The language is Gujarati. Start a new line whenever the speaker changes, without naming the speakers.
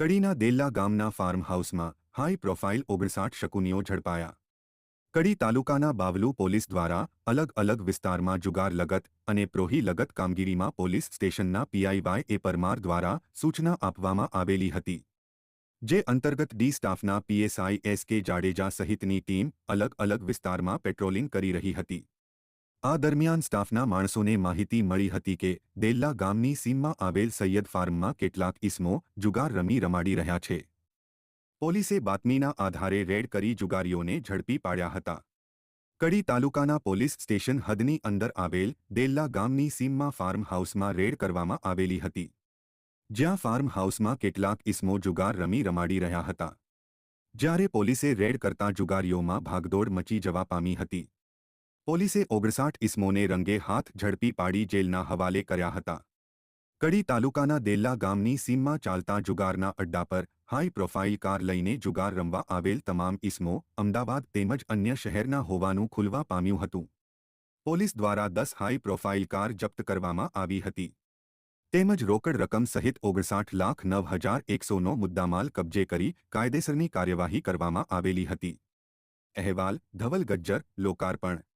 કડીના દેલ્લા ગામના ફાર્મ હાઉસમાં હાઈ પ્રોફાઇલ ઓગણસાઠ શકુનીઓ ઝડપાયા. કડી તાલુકાના બાવલુ પોલીસ દ્વારા અલગ અલગ વિસ્તારમાં જુગાર લગત અને પ્રોહી લગત કામગીરીમાં પોલીસ સ્ટેશનના પીઆઈવાય એ પરમાર દ્વારા સૂચના આપવામાં આવેલી હતી. જે અંતર્ગત ડી સ્ટાફના પીએસઆઈ એસ કે જાડેજા સહિતની ટીમ અલગ અલગ વિસ્તારમાં પેટ્રોલિંગ કરી રહી હતી. આ દરમિયાન સ્ટાફના માણસોને માહિતી મળી હતી કે દેલ્લા ગામની સીમમાં આવેલ સૈયદ ફાર્મમાં કેટલાક ઇસમો જુગાર રમી રમાડી રહ્યા છે. પોલીસે બાતમીના આધારે રેડ કરી જુગારીઓને ઝડપી પાડ્યા હતા. કડી તાલુકાના પોલીસ સ્ટેશન હદની અંદર આવેલ દેલ્લા ગામની સીમમાં ફાર્મ હાઉસમાં રેડ કરવામાં આવેલી હતી. જ્યાં ફાર્મ હાઉસમાં કેટલાક ઇસમો જુગાર રમી રમાડી રહ્યા હતા. જ્યારે પોલીસે રેડ કરતા જુગારીઓમાં ભાગદોડ મચી જવા પામી હતી. પોલીસે ઓગણસાઠ ઇસમોને રંગે હાથ ઝડપી પાડી જેલના હવાલે કર્યા હતા. કડી તાલુકાના દેલ્લા ગામની સીમમાં ચાલતા જુગારના અડ્ડા પર હાઈ પ્રોફાઇલ કાર લઈને જુગાર રમવા આવેલ તમામ ઇસમો અમદાવાદ તેમજ અન્ય શહેરના હોવાનું ખુલવા પામ્યું હતું. પોલીસ દ્વારા દસ હાઈ પ્રોફાઇલ કાર જપ્ત કરવામાં આવી હતી. તેમજ રોકડ રકમ સહિત ઓગણસાઠ લાખ નવ હજાર એકસોનો મુદ્દામાલ કબજે કરી કાયદેસરની કાર્યવાહી કરવામાં આવેલી હતી. અહેવાલ, ધવલ ગજ્જર, લોકાર્પણ.